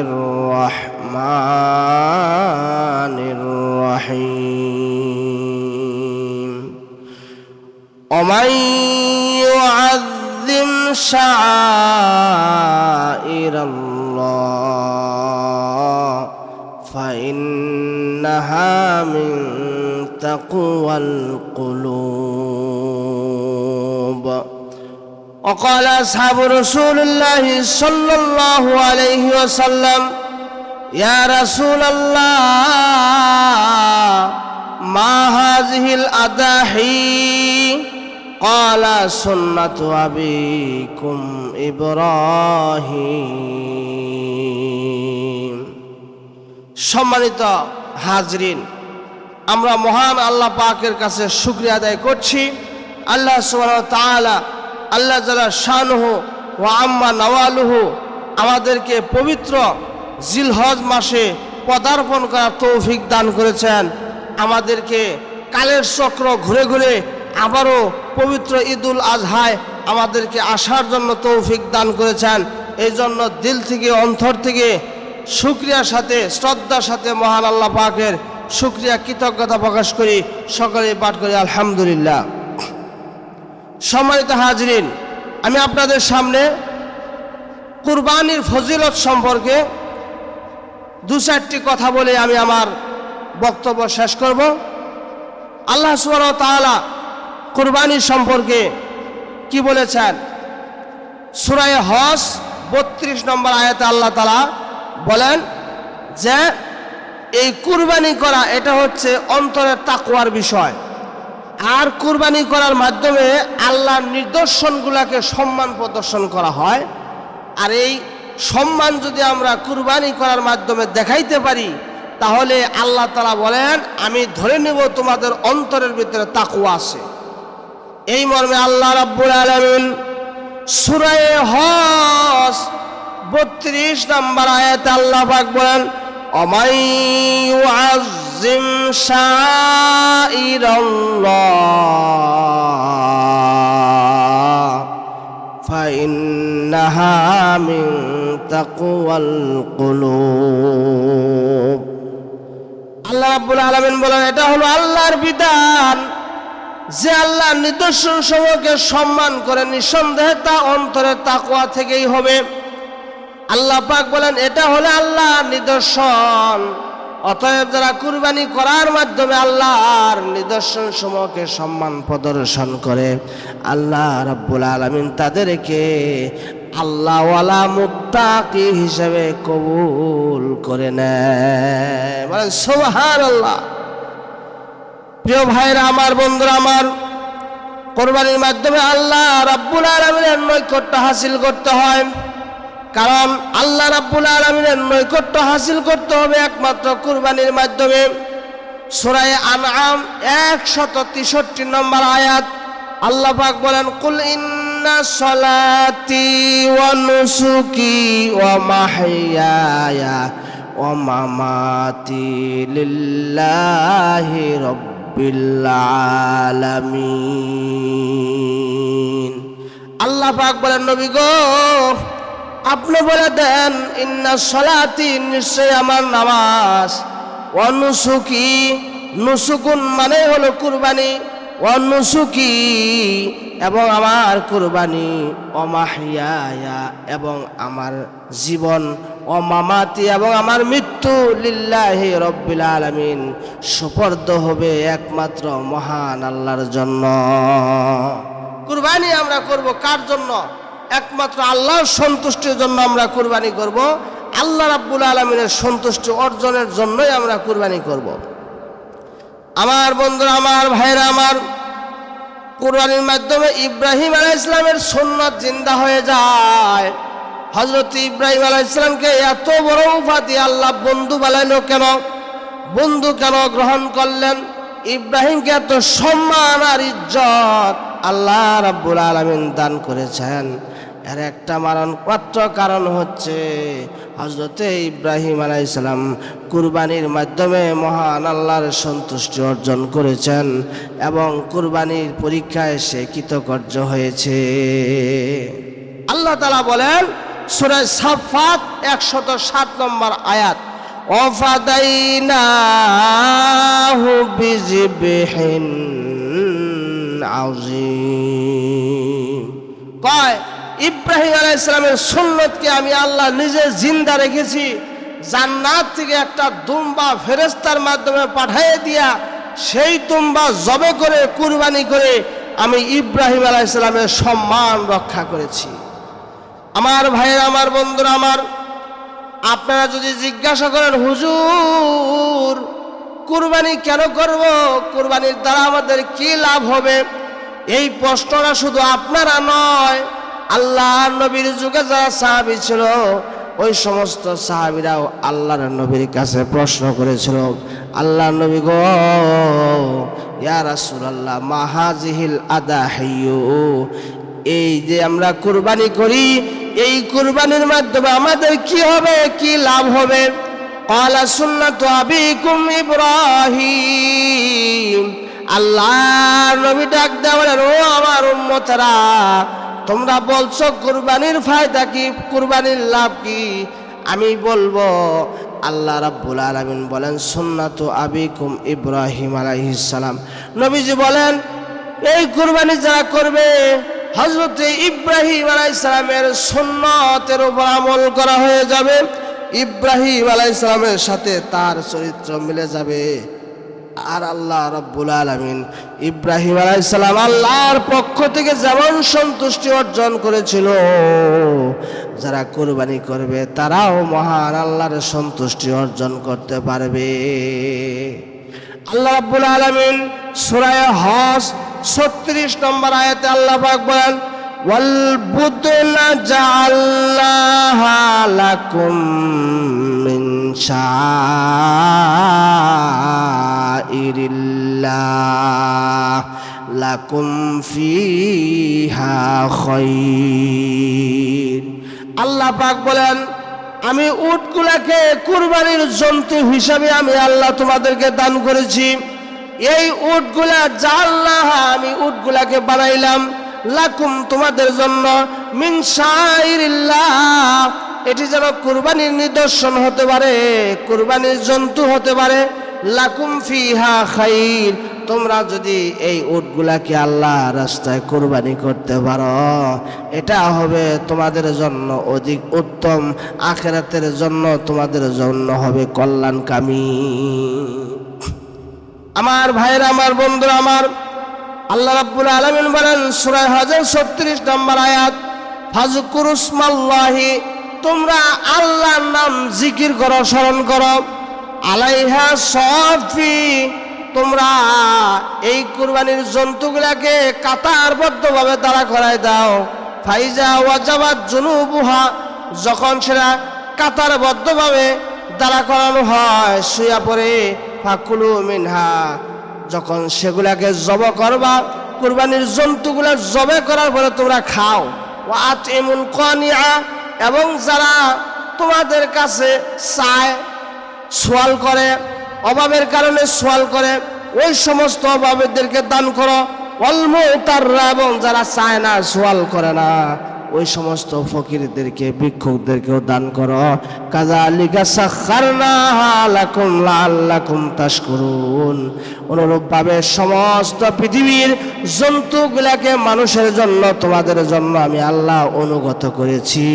الرحمن الرحيم. ومن يعظم شعائر الله فإنها من تقوى القلوب. وقال أصحاب رسول الله صلى الله عليه وسلم يا رسول الله ما هذه الأضاحي قال سنة أبيكم إبراهيم সম্মানিত হাজরিন আমরা মহান আল্লাহ পাকের কাছে শুক্রিয়া আদায় করছি আল্লাহ সুবহানাহু ওয়া তাআলা আল্লাহ জালা শানহু ও আম্মা নওয়ালুহু আমাদেরকে পবিত্র জিলহজ মাসে পদার্পণ করার তৌফিক দান করেছেন। আমাদেরকে কালের চক্র ঘুরে ঘুরে আবারও পবিত্র ঈদুল আজহায় আমাদেরকে আসার জন্য তৌফিক দান করেছেন। এই জন্য দিল থেকে, অন্তর থেকে শুক্রিয়ার সাথে, শ্রদ্ধার সাথে মহান আল্লাহ পাকের শুক্রিয়া কৃতজ্ঞতা প্রকাশ করি। সকলে পাঠ করি, আলহামদুলিল্লাহ। সম্মানিত হাজরিন, আমি আপনাদের সামনে কুরবানির ফজিলত সম্পর্কে দু চারটি কথা বলে আমি আমার বক্তব্য শেষ করব। আল্লাহ ওয়া তাআলা কুরবানির সম্পর্কে কি বলেছেন? সুরায় হস বত্রিশ নম্বর আয়াতে আল্লাহ তালা বলেন যে, এই কুরবানি করা এটা হচ্ছে অন্তরের তাকুয়ার বিষয়। আর কুরবানি করার মাধ্যমে আল্লাহর নিদর্শনগুলোকে সম্মান প্রদর্শন করা হয়। আর এই সম্মান যদি আমরা কুরবানি করার মাধ্যমে দেখাইতে পারি, তাহলে আল্লাহ তালা বলেন, আমি ধরে নেব তোমাদের অন্তরের ভিতরে তাকুয়া আছে। এই মর্মে আল্লাহ রাব্বুল আলামিন সূরায়ে হজ 32 নম্বর আয়াতে আল্লাহ পাক বলেন, অমাই ইউআযযিম শাইরাল্লাহ ফাইন্নাহা মিন তাকওয়াল কুলুব আল্লাহ রাব্বুল আলামিন বলেন, এটা হলো আল্লাহর বিধান। যে আল্লাহ নিদর্শন সমূহকে সম্মান করে, নিঃসন্দেহে তা অন্তরে তাকোয়া থেকেই হবে। আল্লাহ পাক বলেন, এটা হলে আল্লাহ নিদর্শন। অতএব যারা কুরবানি করার মাধ্যমে আল্লাহর নিদর্শন সমূহকে সম্মান প্রদর্শন করে, আল্লাহ রাব্বুল আলামিন তাদেরকে আল্লাহওয়ালা মুত্তাকি হিসেবে কবুল করে নেয়। বলেন সুবহান আল্লাহ প্রিয় ভাইরা, আমার বন্ধুরা, আমার কোরবানির মাধ্যমে আল্লাহ রাব্বুল আলমিনের নৈকট্য হাসিল করতে হয়। কারণ আল্লাহ রাব্বুল আলমিনের নৈকট্য হাসিল করতে হবে একমাত্র কুরবানির মাধ্যমে। সুরায় আনআম একশত তেষট্টি নম্বর আয়াত। আল্লাহ পাক বলেন, কুল ইন্না সলাতি ওয়া নুসুকি ওয়া মাহইয়ায়া ওয়া মামাতি লিল্লাহি রাব্বিল আলামিন। আল্লাহ পাক বলেন, নবী গো আপনি বলে দেন, ইন্না সলাতি নিশ্চয় আমার নামাজ। অনুসুকি নুসুকুন মানে হলো কুরবানি। অনুসুকি এবং আমার কুরবানি। অমাহিয়া এবং আমার জীবন। অমামাতি এবং আমার মৃত্যু লিল্লাহি রব্বিল আলামিন। সুপর্দ হবে একমাত্র মহান আল্লাহর জন্য। কুরবানি আমরা করব কার জন্য? একমাত্র আল্লাহর সন্তুষ্টির জন্য আমরা কুরবানি করব। আল্লাহ রাব্বুল আলমিনের সন্তুষ্টি অর্জনের জন্যই আমরা কুরবানি করব। আমার বন্ধুরা, আমার ভাইরা আমার কোরবানির মাধ্যমে ইব্রাহিম আলাহ ইসলামের সন্ন্যত জিন্দা হয়ে যায়। হজরত ইব্রাহিম আলাহ ইসলামকে এত বড় উপাধি আল্লাহ বন্ধু বানাইলো কেন? বন্ধু কেন গ্রহণ করলেন? ইব্রাহিমকে এত সম্মান আর ইজ্জত আল্লাহ রাব্বুল আলমিন দান করেছেন। এর একটা মারণ মাত্র কারণ হচ্ছে হজরতে ইব্রাহিম আলাইসালাম কুরবানির মাধ্যমে মহান আল্লাহর সন্তুষ্টি অর্জন করেছেন এবং কুরবানির পরীক্ষায় সে কৃতকার্য হয়েছে। আল্লাহ তালা বলেন, সুরে সাফাত একশত সাত নম্বর আয়াত আযীম। কয় ইব্রাহিম আলাইহিস ইসলামের সুন্নতকে আমি আল্লাহ নিজে জিন্দা রেখেছি, জান্নাত থেকে একটা দুম্বা ফেরেস্তার মাধ্যমে পাঠিয়ে দিয়া সেই তুম্বা জবে করে, কুরবানি করে আমি ইব্রাহিম আলাইহিস সালামের সম্মান রক্ষা করেছি। আমার ভাইয়ের, আমার বন্ধুরা, আমার আপনারা যদি জিজ্ঞাসা করেন, হুজুর, কুরবানি কেন করব? কুরবানির দ্বারা আমাদের কি লাভ হবে? এই প্রশ্নটা শুধু আপনারা নয় আল্লাহ নবীর যুগে যারা সাহাবি ছিল, ওই সমস্ত সাহাবিরাও আল্লাহ নবীর কাছে প্রশ্ন করেছিল আল্লাহ নবী গো, ইয়া রাসূলুল্লাহ মাহাজিহিল আদাহিয়ু? এই যে আমরা কুরবানি করি, এই কুরবানির মাধ্যমে আমাদের কি হবে, কি লাভ হবে? কালা সুন্নাতু আবিকুম ইব্রাহিম। আল্লাহ নবী ডাক দেওয়ার ও আমার উম্মতরা তোমরা বলছো কুরবানির ফায়দা কি? কুরবানির লাভ কি? আমি বলব, আল্লাহ রাব্বুল আলামিন বলেন, সুন্নাতু আবিকুম ইব্রাহিম আলাইহিস সালাম। নবীজি বলেন, এই কুরবানি যারা করবে হজরত ইব্রাহিম আলাইসালামের সুন্নতের উপর আমল করা হয়ে যাবে। ইব্রাহিম আলাইসালামের সাথে তার চরিত্র মিলে যাবে। আর আল্লাহ রব্বুল আলমিন ইব্রাহিম আলাইসালাম আল্লাহর পক্ষ থেকে যেমন সন্তুষ্টি অর্জন করেছিল, যারা কোরবানি করবে তারাও মহান আল্লাহর সন্তুষ্টি অর্জন করতে পারবে। আল্লাহ রাব্বুল আলামিন সূরা হস 36 নম্বর আয়াতে আল্লাহ পাক বলেন জাআল্লাহা লাকুম মিন শাইরিল্লাহ লাকুম ফিহা খায়র আল্লাহ পাক বলেন, আমি উটগুলাকে কুরবানির জন্তু হিসাবে আমি আল্লাহ তোমাদেরকে দান করেছি। এই উটগুলা যা আল্লাহ আমি উটগুলাকে বানাইলাম। লাকুম তোমাদের জন্য মিন শাইরিল্লাহ এটি যেন কুরবানির নিদর্শন হতে পারে, কুরবানির জন্তু হতে পারে। লাকুম ফিহা খাইর, তোমরা যদি এই উটগুলাকে আল্লাহ রাস্তায় কোরবানি করতে পারো, এটা হবে তোমাদের জন্য অধিক উত্তম, আখেরাতের জন্য তোমাদের জন্য হবে কল্যাণকামী। আমার ভাইরা আমার বন্ধুরা, আমার আল্লাহ রাব্বুল আলামিন বলেন, সূরা হাজার ছত্রিশ নম্বর আয়াত, ফাজকুরুসমাল্লাহি তোমরা আল্লাহর নাম জিকির করো, স্মরণ করো। আলাইহা সফি তোমরা এই কুরবানির জন্তুগুলাকে কাতারবদ্ধভাবে দাঁড়া করায় দাও। ফাইজা ওয়াজাবাত জুনুবুহা, যখন সেটা কাতারবদ্ধভাবে দাঁড়া করানো হয় শুয়া পড়ে, ফাকুলু মিনহা, যখন সেগুলাকে জব করবা, কুরবানির জন্তুগুলা জবে করার পরে তোমরা খাও। ও আত এমন কনিয়া এবং যারা তোমাদের কাছে চায়, সোয়াল করে, অভাবের কারণে সোয়াল করে, ওই সমস্ত অভাবেদেরকে দান করো। অল্প তাররা এবং যারা চায় না, সোয়াল করে না। ওই সমস্ত ফকিরদেরকে, ভিক্ষুকদেরকেও দান করো। কাজা আলিকা সাক্ষারনা লাকুম লাল্লাকুম তাশকুরুন। অনুরূপভাবে সমস্ত পৃথিবীর জন্তুগুলাকে মানুষের জন্য, তোমাদের জন্য আমি আল্লাহ অনুগত করেছি।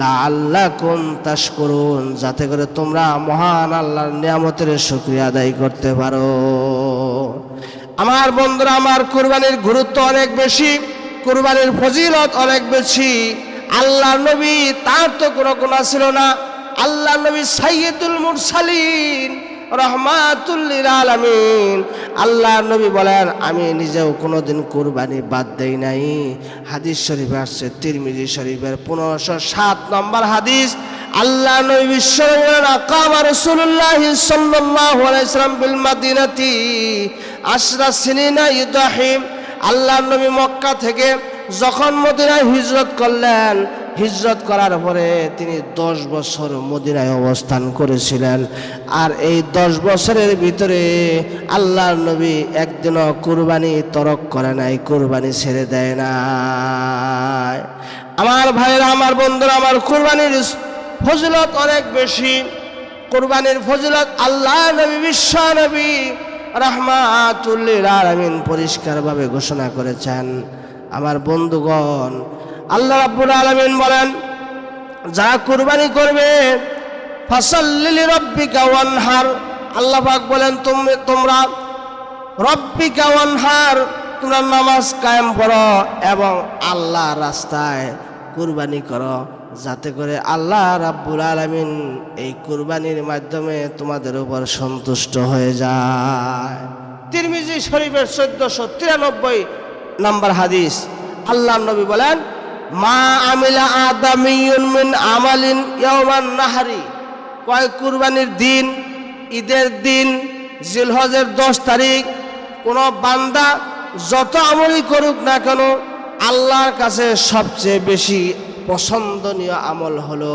লা আল্লাহ কুম তাশকুরুন, যাতে করে তোমরা মহান আল্লাহর নিয়ামতের শুকরিয়া আদায় করতে পারো। আমার বন্ধুরা, আমার কুরবানির গুরুত্ব অনেক বেশি। কুরবানির ফজিলত অনেক বেশি। আল্লাহ নবী তার তো কোনো গুণা ছিল না। আল্লাহ নবী সাইয়দুল মুরসালিন রহমাতুল্লিল আলামিন। আল্লাহ নবী বলেন, আমি নিজেও কোনোদিন কুরবানি বাদ দেই নাই। হাদিস শরীফে আসছে, তিরমিজি শরীফের পনেরোশো সাত নম্বর হাদিস। আল্লাহ নবী বিশ্ব আকাম রাসূলুল্লাহ সাল্লাল্লাহু আলাইহি সাল্লাম বিল মাদিনাতি আশরা সিনিনা ইউদাহিম আল্লাহ নবী মক্কা থেকে যখন মদিনায় হিজরত করলেন, হিজরত করার পরে তিনি দশ বছর মদিনায় অবস্থান করেছিলেন। আর এই দশ বছরের ভিতরে আল্লাহর নবী একদিনও কুরবানি তরক করে নাই, কুরবানি ছেড়ে দেয় না আমার ভাইরা আমার বন্ধুরা, আমার কুরবানির ফজিলত অনেক বেশি। কোরবানির ফজিলত আল্লাহ নবী, বিশ্ব নবী রহমাতুল্লিল আলামিন পরিষ্কারভাবে ঘোষণা করেছেন। আমার বন্ধুগণ, আল্লাহ রাব্বুল আলামিন বলেন, যারা কুরবানি করবে ফাসাল্লিলি রব্বিকা ওয়ানহার। আল্লাহ পাক বলেন, তুমি তোমরা রব্বিকা ওয়ানহার, তোমরা নামাজ কায়েম করো এবং আল্লাহ রাস্তায় কুরবানি করো। যাতে করে আল্লাহ রাব্বুল আলামিন এই কুরবানির মাধ্যমে তোমাদের উপর সন্তুষ্ট হয়ে যায়। তিরমিজি শরীফের চোদ্দশো তিরানব্বই নম্বর হাদিস, আল্লাহ নবী বলেন, মা আমিলা আদামিয়ুন মিন আমালিন ইয়াওমান নাহারি। কয়, কুরবানির দিন, ঈদের দিন, জিলহজের দশ তারিখ, কোনো বান্দা যত আমলই করুক না কেন, আল্লাহর কাছে সবচেয়ে বেশি পছন্দনীয় আমল হলো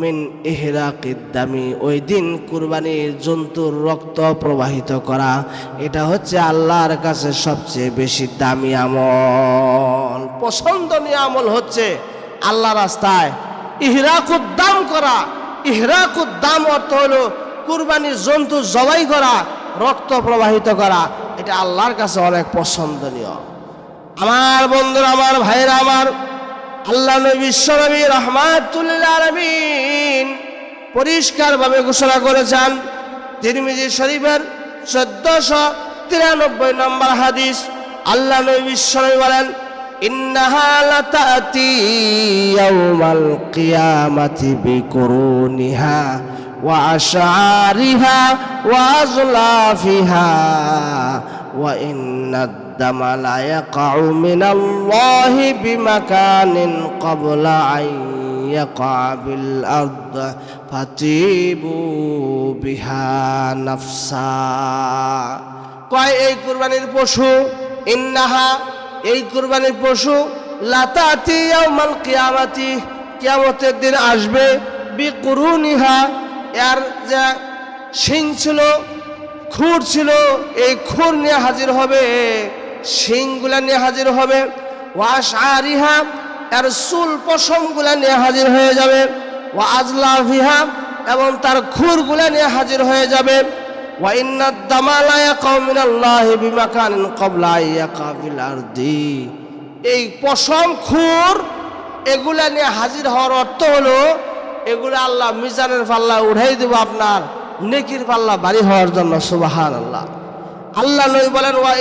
মিন ইহরাকিদ্দামি ওই দিন কুরবানির জন্তুর রক্ত প্রবাহিত করা। এটা হচ্ছে আল্লাহর কাছে সবচেয়ে বেশি দামি আমল। পছন্দনীয় আমল হচ্ছে আল্লাহ রাস্তায় ইহরাকুদ্দাম করা। ইহরাকুদ্দাম অর্থ হলো কুরবানির জন্তু জবাই করা, রক্ত প্রবাহিত করা। এটা আল্লাহর কাছে অনেক পছন্দনীয়। আমার বন্ধুরা, আমার ভাইরা আমার আল্লাহ নবী বিশ্বনবী রহমাতুল্লিল আলমিন পরিষ্কারভাবে ঘোষণা করেছেন। তিরমিজি শরীফের চোদ্দশো তিরানব্বই নম্বর হাদিস। আল্লাহ নবী বলেন বিকুরুনিহা ওয়া ইন্নাদ الدم لا يقع من الله بمكان قبل أن يقع بالأرض فتيبوا بها نفسا কয় এই কুরবানির পশু ইন্নাহা এই কুরবানির পশু লাতাতি ইয়াউমাল কিয়ামাতি কিয়ামতের দিন আসবে বিকুরুনিহা এর যে সিং ছিল খুর ছিল, এই খুর নিয়ে হাজির হবে, শিংগুলা নিয়ে হাজির হবে ওয়াশ আরিহা এর চুল পশমগুলা নিয়ে হাজির হয়ে যাবে, ওয়া এবং তার খুরগুলা নিয়ে হাজির হয়ে যাবে, ওয়া ইন্না দামালা ইয়াকাউ মিনাল্লাহি বিমাকানিন ক্বাবলা ইয়াকা ফিল আরদি। এই পশম, খুর, এগুলা নিয়ে হাজির হওয়ার অর্থ হলো, এগুলো আল্লাহ মিজানের পাল্লা উঠাই দেব আপনার নেকির পাল্লা বাড়ি হওয়ার জন্য সুবাহান আল্লাহ আল্লাহ নই বলেন, ওয়া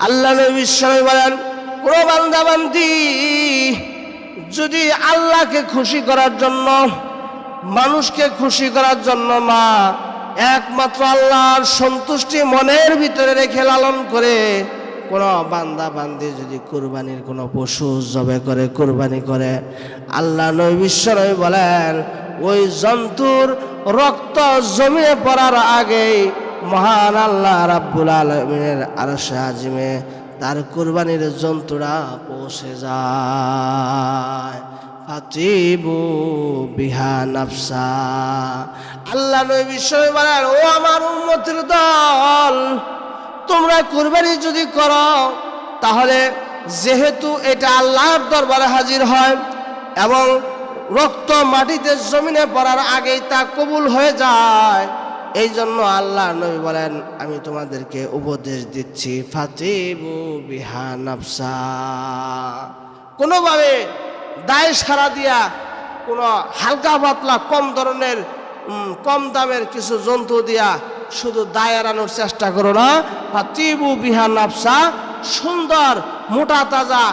আল্লাহ নবী বিশ্বনবী বলেন কোন বান্দা যদি আল্লাহকে খুশি করার জন্য মানুষকে খুশি করার জন্য না একমাত্র আল্লাহর সন্তুষ্টি মনের ভিতরে রেখে লালন করে কোনো বান্দা বান্দি যদি কুরবানির কোনো পশু জবে করে, কুরবানি করে। আল্লাহ নবী বিশ্বনবী বলেন, ওই জন্তুর রক্ত জমিয়ে পড়ার আগেই মহান আল্লাহ রাব্বুল আলমিনের আর আজিমে তার কুরবানির জন্তুরা পৌঁছে যায়। ফাতিবু বিহা নাফসা। আল্লাহ নবী বিষয় বলেন ও আমার উন্মতির দল, তোমরা কুরবানি যদি করো, তাহলে যেহেতু এটা আল্লাহর দরবারে হাজির হয় এবং রক্ত মাটিতে জমিনে পড়ার আগেই তা কবুল হয়ে যায় এই জন্য আল্লাহ নবী বলেন, আমি তোমাদেরকে উপদেশ দিচ্ছি, ফাতিবু বিহা নাফসা। কোনোভাবে দায় সারা দিয়া কোনো হালকা পাতলা কম ধরনের কম দামের কিছু জন্তু দিয়া শুধু দায় এড়ানোর চেষ্টা করো না। বা তিবু বিহা নাফসা, সুন্দর, মোটা তাজা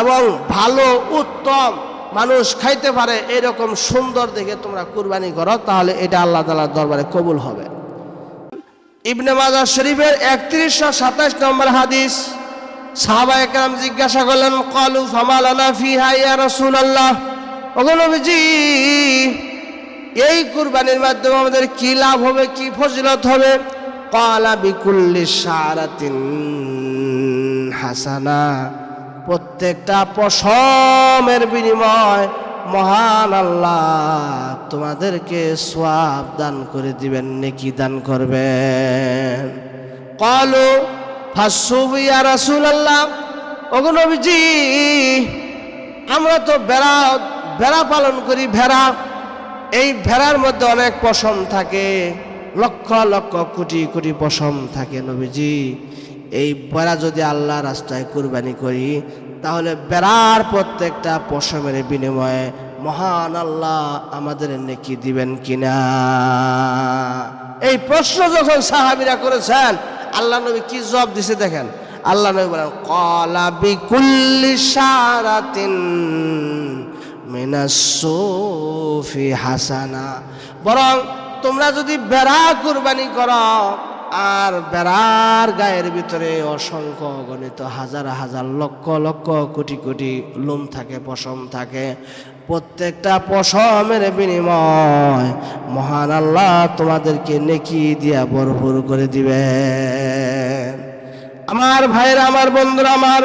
এবং ভালো, উত্তম মানুষ খাইতে পারে, এরকম সুন্দর দেখে তোমরা কুরবানি করো, তাহলে এটা আল্লাহ তালার দরবারে কবুল হবে। ইবনে মাজার শরীফের একত্রিশশো সাতাশ নম্বর হাদিস। সাহাবা একরাম জিজ্ঞাসা করলেন, কলু ফামালানা ফিহা ইয়া রাসূলুল্লাহ? ওগো নবীজি, এই কুরবানির মাধ্যমে আমাদের কি লাভ হবে, কি ফজিলত হবে? কলা বিকুল্লি সারাতিন হাসানা। প্রত্যেকটা পশমের বিনিময় মহান আল্লাহ তোমাদেরকে সোয়াব দান করে দিবেন, নেকি দান করবেন। কলু রাসূলুল্লাহ। ওগো আমরা তো ভেড়া ভেড়া পালন করি, ভেড়া। এই ভেড়ার মধ্যে অনেক পশম থাকে, লক্ষ লক্ষ কোটি কোটি পশম থাকে নবীজি। এই বেড়া যদি আল্লাহ রাস্তায় কুরবানি করি, তাহলে বেড়ার প্রত্যেকটা পশমের বিনিময়ে মহান আল্লাহ আমাদের নেকি দিবেন কিনা? এই প্রশ্ন যখন সাহাবিরা করেছেন আল্লাহ নবী কি জবাব দিছে দেখেন? আল্লাহ নবী বলেন কলা বিকুল্লি সারাতিন মিনাসুফি হাসানা। বরং তোমরা যদি বেড়া কুরবানি করো, আর বেড়ার গায়ের ভিতরে অসংখ্য গণিত হাজার হাজার লক্ষ লক্ষ কোটি কোটি লোম থাকে, পশম থাকে প্রত্যেকটা পশমের বিনিময় মহান আল্লাহ তোমাদেরকে নেকি দিয়া ভরপুর করে দিবে আমার ভাইরা, আমার বন্ধুরা, আমার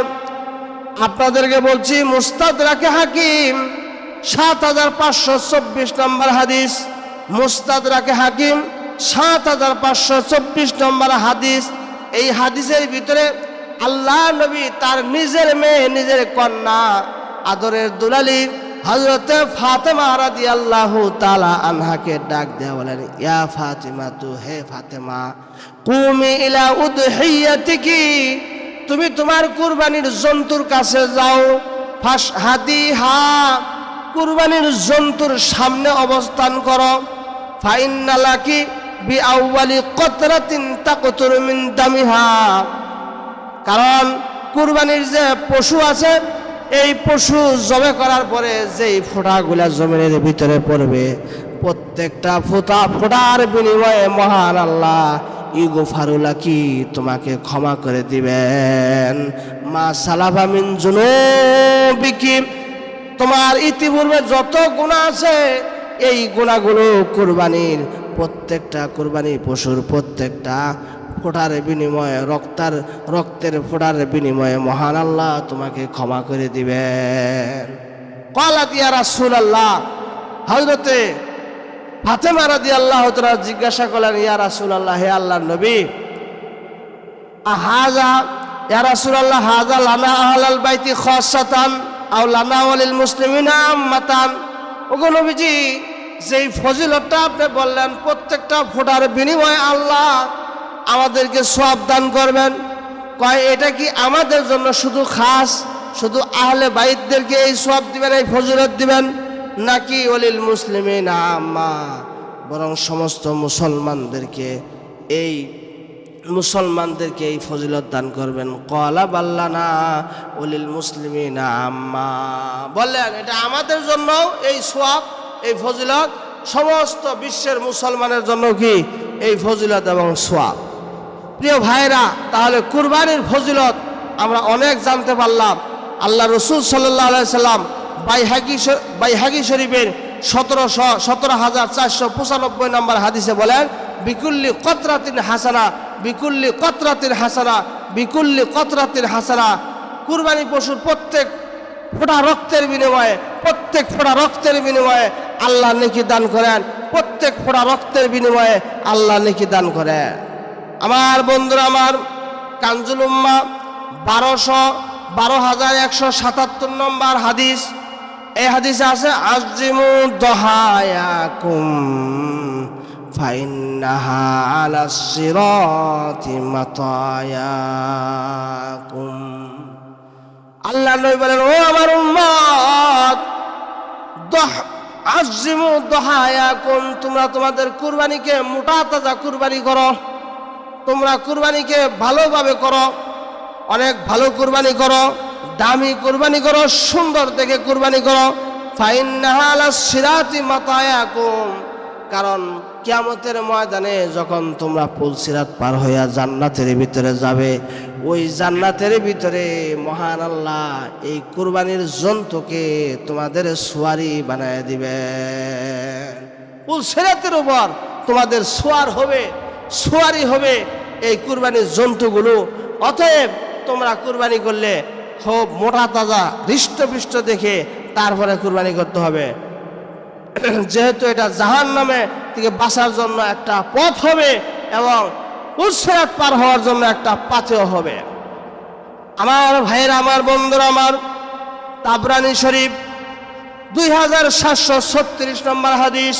আপনাদেরকে বলছি, মুস্তাদ রাখে হাকিম, সাত হাজার পাঁচশো চব্বিশ নম্বর হাদিস। মুস্তাদ রাখে হাকিম, সাত হাজার পাঁচশো চব্বিশ নম্বর হাদিস। এই হাদিসের ভিতরে আল্লাহ নবী তার নিজের মেয়ে, নিজের কন্যা, আদরের দুলালি হজরতে ফাতেমা রাদি আল্লাহ তালা আনহাকে ডাক দেয়া বলেন, ইয়া ফাতেমা, তু হে ফাতেমা, কুমি ইলা উদহিয়াতিকি, তুমি তোমার কুরবানির জন্তুর কাছে যাও ফাস হাদি হা কুরবানির জন্তুর সামনে অবস্থান করো, ফাইন্নালাকি বি আউয়ালি কতরাতিন তাকতুর মিন দামিহা, কারণ কুরবানির যে পশু আছে এই পশু জবে করার পরে যেই ফোঁটাগুলা জমিনের ভিতরে পড়বে, প্রত্যেকটা ফোঁটা, ফোঁটার বিনিময়ে মহান আল্লাহ ইগো ফারুলা কি তোমাকে ক্ষমা করে দিবেন। মা সালাফা মিন জুনুবিকি, তোমার ইতিপূর্বে যত গুণা আছে, এই গুণাগুলো কুরবানির প্রত্যেকটা কুরবানি পশুর প্রত্যেকটা ফোটার বিনিময়ে, রক্তার, রক্তের ফোটার বিনিময়ে মহান আল্লাহ তোমাকে ক্ষমা করে দিবেন। কলা দিয়া রাসুল আল্লাহ হজরতে ফাতেমা রাদি আল্লাহ তারা জিজ্ঞাসা করলেন, ইয়া রাসুল আল্লাহ হে আল্লাহ নবী হাজা ইয়া রাসুল আল্লাহ হাজা লানা আহলাল বাইতি খাসাতান আও লানা ওয়ালিল মুসলিমিনা আম্মাতান? ওগো নবীজি, যেই ফজিলতটা আপনি বললেন, প্রত্যেকটা ফোটার বিনিময়ে আল্লাহ আমাদেরকে সব দান করবেন। কয়, এটা কি আমাদের জন্য শুধু খাস? শুধু আহলে বাইদদেরকে এই সব দিবেন, এই ফজিলত দিবেন? নাকি অলিল মুসলিমিন আম্মা? বরং সমস্ত মুসলমানদেরকে এই মুসলমানদেরকে এই ফজিলত দান করবেন। কলা বাল্লানা অলিল মুসলিমিন আম্মা। বললেন, এটা আমাদের জন্য এই সোয়াব এই ফজিলত, সমস্ত বিশ্বের মুসলমানের জন্য কি? এই ফজিলত এবং সোয়াব প্রিয় ভাইরা, তাহলে কুরবানির ফজিলত আমরা অনেক জানতে পারলাম। আল্লাহ রসুল সাল্লাহ সাল্লাম বাইহাগি বাইহাগি শরীফের সতেরোশো, সতেরো হাজার চারশো পঁচানব্বই নম্বর হাদিসে বলেন, বিকুল্লি কতরাতিন হাসানা, বিকুল্লি কতরাতিন হাসানা, বিকুল্লি কতরাতিন হাসানা। কুরবানি পশুর প্রত্যেক ফোঁটা রক্তের বিনিময়ে, প্রত্যেক ফোঁটা রক্তের বিনিময়ে আল্লাহ নেকি দান করেন। প্রত্যেক ফোঁটা রক্তের বিনিময়ে আল্লাহ নেকি দান করেন। আমার বন্ধুরা, আমার কাঞ্জুল উম্মা, বারোশো বারো হাজার একশো সাতাত্তর নম্বর হাদিস। এই হাদিসে আছে আজিমু দহায়াকুম আল্লাহ নবী বলেন, ও আমার উম্মত আজিমু দহায়া কোন তোমরা তোমাদের কুরবানিকে মোটা তাজা কুরবানি করো। তোমরা কুরবানিকে ভালোভাবে করো, অনেক ভালো কুরবানি করো, দামি কুরবানি করো, সুন্দর দেখে কুরবানি করো। কারণ কিয়ামতের ময়দানে যখন তোমরা পুলসিরাত পার হইয়া জান্নাতের ভিতরে যাবে, ওই জান্নাতের ভিতরে মহান আল্লাহ এই কুরবানির জন্তুকে তোমাদের সোয়ারি বানায় দিবে। পুলসিরাতের উপর তোমাদের সোয়ার হবে, সোয়ারি হবে এই কুরবানির জন্তুগুলো, অতএব তোমরা কুরবানি করলে খুব মোটা তাজা, হৃষ্টপৃষ্ট দেখে তারপরে কুরবানি করতে হবে। যেহেতু এটা জাহান নামে থেকে বাঁচার জন্য একটা পথ হবে এবং উৎসরাত পার হওয়ার জন্য একটা পাথেও হবে। আমার ভাইয়ের, আমার বন্ধুরা, আমার তাবরানি শরীফ, দুই হাজার সাতশো ছত্রিশ নম্বর হাদিস।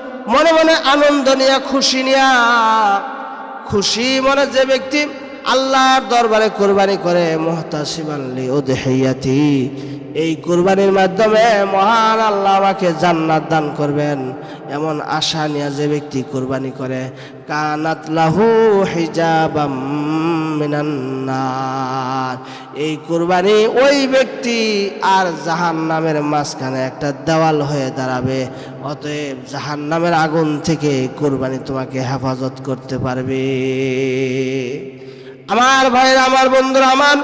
মনে মনে আনন্দ নিয়া, খুশি নিয়া, খুশি মনে যে ব্যক্তি আল্লাহর দরবারে কোরবানি করে মোহতাসিবাল্লি ওদেহাইয়াতি এই কোরবানির মাধ্যমে মহান আল্লাহ আমাকে জান্নাত দান করবেন। এমন আশা নিয়ে যে ব্যক্তি কোরবানি করে, কানাত লাহু হিজাবাম মিনান্নার এই কোরবানি ওই ব্যক্তি আর জাহান নামের মাঝখানে একটা দেওয়াল হয়ে দাঁড়াবে। অতএব জাহান নামের আগুন থেকে কোরবানি তোমাকে হেফাজত করতে পারবে। আমার ভাইয়ের, আমার বন্ধুরা, আমার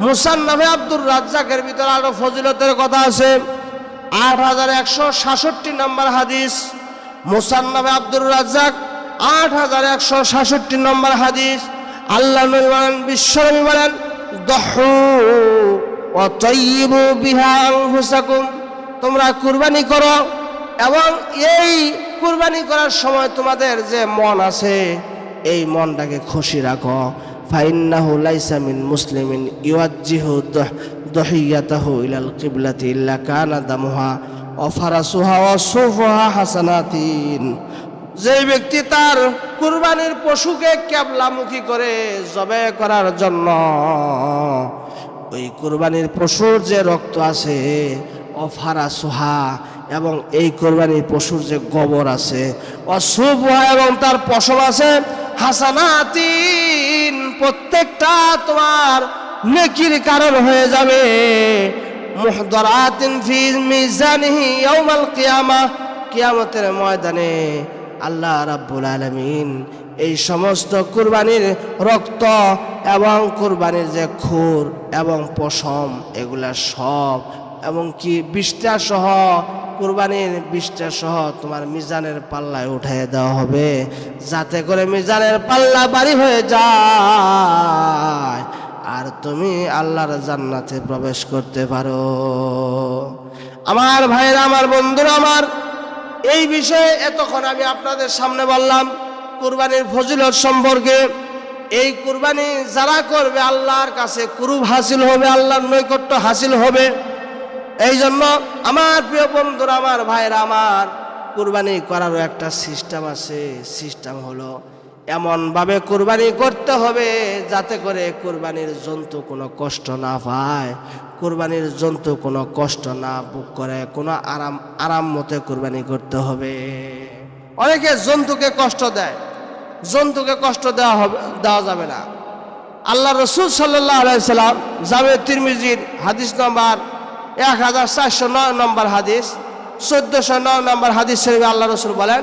মুসান্নাফে আব্দুর রাজ্জাকের ভিতরে আরও ফজিলতের কথা আছে। আট হাজার একশো সাতষট্টি নম্বর হাদিস। মুসান্নাফে আব্দুর রাজ্জাক, আট হাজার একশো সাতষট্টি নম্বর হাদিস। আল্লাহ নবী বলেন বিশ্বনবী বলেন তোমরা কুরবানি করো এবং এই কুরবানি করার সময় তোমাদের যে মন আছে, এই মনটাকে খুশি রাখো। ফাইন্নাহু লাইসা মিন মুসলিমিন ইউয়াজ্জিহু দহিয়াতাহু ইলাল কিবলাতি ইল্লা কানা দামুহা অফারাসুহা ওয়া সুফুহা হাসানাতিন। যে ব্যক্তি তার কুরবানির পশুকে ক্যাবলামুখী করে জবে করার জন্য, ওই কুরবানির পশুর যে রক্ত আছে, অফারা সুহা, এবং এই কোরবানির পশুর যে গোবর আছে অশুভ এবং তার পশম আছে, হাসানাতিন প্রত্যেকটা তোমার নেকির কারণ হয়ে যাবে। মুহদরাতিন ফি মিজানিহি ইয়াউমাল কিয়ামা, কিয়ামতের ময়দানে আল্লাহ রাব্বুল আলামিন এই সমস্ত কুরবানির রক্ত এবং কুরবানির যে খুর এবং পশম, এগুলা সব, এবং কি বিষ্টা সহ কুরবানির বিষ্টা সহ তোমার মিজানের পাল্লায় উঠিয়ে দেওয়া হবে, যাতে করে মিজানের পাল্লা বাড়ি হয়ে যায়। আর তুমি আল্লাহর জান্নাতে প্রবেশ করতে পারো। আমার ভাইরা, আমার বন্ধুরা, আমার এই বিষয়ে এতক্ষণ আমি আপনাদের সামনে বললাম, কুরবানির ফজিলত সম্পর্কে। এই কুরবানি যারা করবে, আল্লাহর কাছে কুরুব হাসিল হবে, আল্লাহর নৈকট্য হাসিল হবে। এই জন্য আমার প্রিয় বন্ধুরা, আমার ভাইয়েরা আমার কুরবানি করারও একটা সিস্টেম আছে। সিস্টেম হলো এমনভাবে কুরবানি করতে হবে যাতে করে কুরবানির জন্তু কোনো কষ্ট না পায়। কুরবানির জন্তু কোনো কষ্ট না ভোগ করে, কোনো আরাম আরাম মতে কুরবানি করতে হবে। অনেকে জন্তুকে কষ্ট দেয়, জন্তুকে কষ্ট দেওয়া হবে, দেওয়া যাবে না। আল্লাহ রসুল সাল্লাহ আলাইসাল্লাম জামে তিরমিজির হাদিস নম্বর এক হাজার চারশো নয় নম্বর হাদিস, চোদ্দশো নয় নম্বর হাদিস শরীফে আল্লাহ রসুল বলেন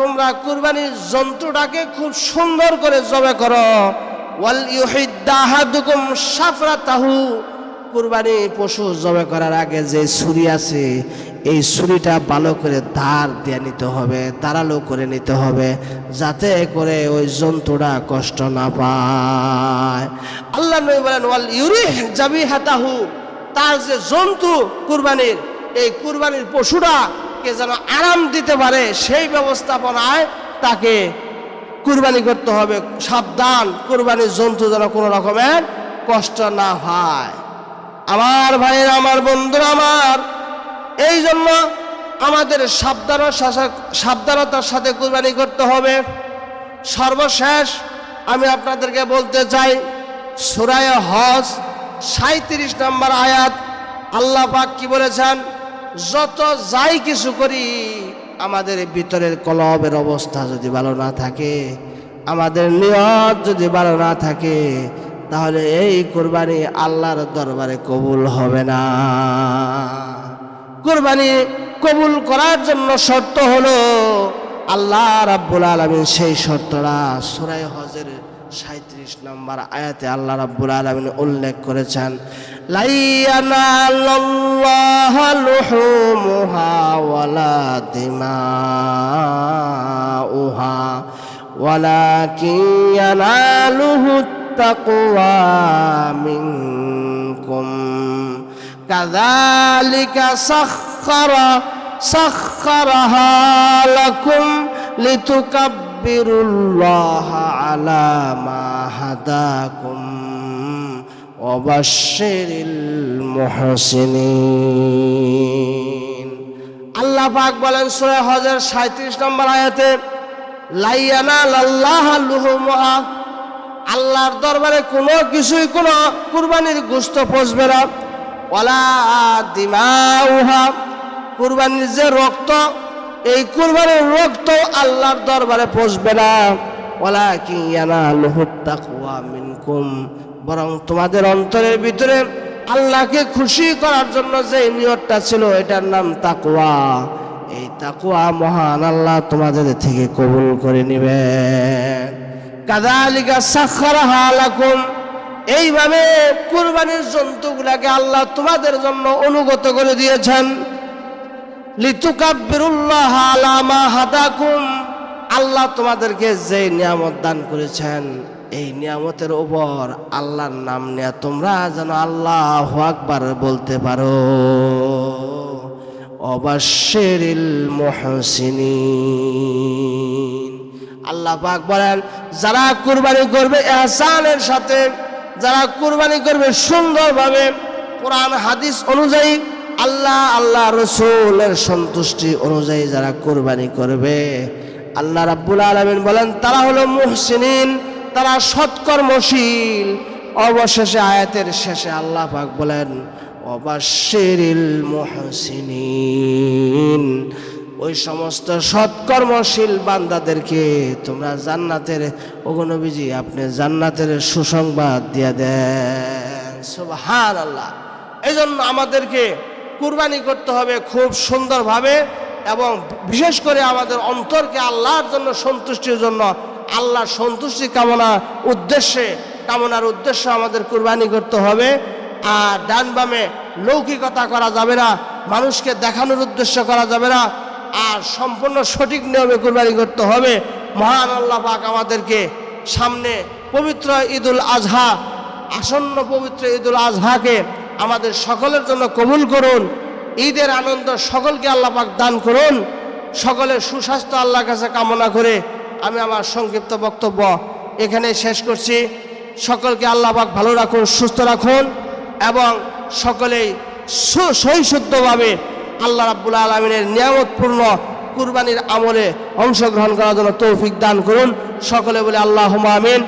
তোমরা কুরবানির জন্তুটাকে খুব সুন্দর করে জবে করো। ওয়াল ইউহিদ্দাহাদুকুম সাফরাতাহু কুরবানি পশু জবে করার আগে যে ছুরি আছে, এই ছুরিটা ভালো করে ধার দিয়ে নিতে হবে দাঁড়াল করে নিতে হবে, যাতে করে ওই জন্তুটা কষ্ট না পায়। আল্লাহ নবী বলেন, ওয়াল ইউরিহ জাবি হাতাহু তার যে জন্তু কুরবানির, এই কুরবানির পশুটাকে যেন আরাম দিতে পারে, সেই ব্যবস্থাপনায় তাকে কুরবানি করতে হবে। সাবধান, কুরবানির জন্তু যেন কোনো রকমের কষ্ট না হয় আমার ভাইয়ের, আমার বন্ধুরা, আমার, এই জন্য আমাদের সাবধান সাবধানতার সাথে কুরবানি করতে হবে। সর্বশেষ আমি আপনাদেরকে বলতে চাই, সুরায় হজ সাঁত্রিশ নম্বর আয়াত, আল্লাহ পাক কি বলেছেন? যত যাই কিছু করি, আমাদের ভিতরের কলবের অবস্থা যদি ভালো না থাকে, আমাদের নিয়ত যদি ভালো না থাকে, তাহলে এই কোরবানি আল্লাহর দরবারে কবুল হবে না। কোরবানি কবুল করার জন্য শর্ত হলো, আল্লাহ রাব্বুল আলমিন সেই শর্তটা সুরাই হজের সাঁত্রিশ নম্বর আয়াতে আল্লাহ রাব্বুল আলমিন উল্লেখ করেছেন লাইয়ানাল্লাহ লুহুমুহা ওয়ালা দিমাউহা ওয়ালাকিন ইয়ানালুহু التقوى منكم كذلك سخر سخرها لكم لتكبروا الله على ما هداكم وبشر المحسنين আল্লাহ পাক বলেন সূরা হজের 37 নম্বর আয়াতে লাইয়ানা লাল্লাহ লুহুমা আল্লাহর দরবারে কোনো কিছুই কোনো কুরবানির গোস্ত পচবে না ওলা দিমাউহা কুরবানির যে রক্ত এই কুরবানির রক্ত আল্লাহর দরবারে পচবে না। ওলা কি মিনকুম। বরং তোমাদের অন্তরের ভিতরে আল্লাহকে খুশি করার জন্য যে নিয়তটা ছিল, এটার নাম তাকুয়া এই তাকুয়া মহান আল্লাহ তোমাদের থেকে কবুল করে নেবেন কাদালিকা সাক্ষারাহা লাকুম। এইভাবে কুরবানির জন্তুগুলাকে আল্লাহ তোমাদের জন্য অনুগত করে দিয়েছেন। আলামা হাদাকুম। আল্লাহ তোমাদেরকে যে নিয়ামত দান করেছেন, এই নিয়ামতের উপর আল্লাহর নাম নিয়ে তোমরা যেন আল্লাহ আকবার বলতে পারো। অবশ্যেরিল মহসিনিন। আল্লাহ পাক বলেন, যারা কুরবানি করবে এহসানের সাথে, যারা কুরবানি করবে সুন্দরভাবে, কোরআন, হাদিস অনুযায়ী আল্লাহ আল্লাহ রসুলের সন্তুষ্টি অনুযায়ী যারা কোরবানি করবে, আল্লাহ রাব্বুল আলমিন বলেন, তারা হলো মুহসিনিন, তারা সৎকর্মশীল। অবশেষে আয়াতের শেষে আল্লাহ পাক বলেন অবাশিরিল মুহসিনিন। ওই সমস্ত সৎকর্মশীল বান্দাদেরকে তোমরা জান্নাতের ওগনবীজি আপনি জান্নাতের সুসংবাদ দিয়ে দেন। সুবহান আল্লাহ এই জন্য আমাদেরকে কুরবানি করতে হবে খুব সুন্দরভাবে এবং বিশেষ করে আমাদের অন্তরকে আল্লাহর জন্য সন্তুষ্টির জন্য আল্লাহর সন্তুষ্টি কামনা উদ্দেশ্যে, কামনার উদ্দেশ্যে আমাদের কুরবানি করতে হবে। আর ডান বামে লৌকিকতা করা যাবে না, মানুষকে দেখানোর উদ্দেশ্য করা যাবে না, আর সম্পূর্ণ সঠিক নিয়মে কুরবানি করতে হবে। মহান আল্লাহ পাক আমাদেরকে সামনে পবিত্র ঈদুল আজহা, আসন্ন পবিত্র ঈদুল আজহাকে আমাদের সকলের জন্য কবুল করুন। ঈদের আনন্দ সকলকে আল্লাহ পাক দান করুন। সকলের সুস্বাস্থ্য আল্লাহর কাছে কামনা করে আমি আমার সংক্ষিপ্ত বক্তব্য এখানে শেষ করছি। সকলকে আল্লাহ পাক ভালো রাখুন, সুস্থ রাখুন এবং সকলেই সহিশুদ্ধভাবে আল্লাহ রাব্বুল আলমিনের নিয়ামতপূর্ণ কুরবানির আমলে অংশগ্রহণ করার জন্য তৌফিক দান করুন। সকলে বলে আল্লাহ আমিন।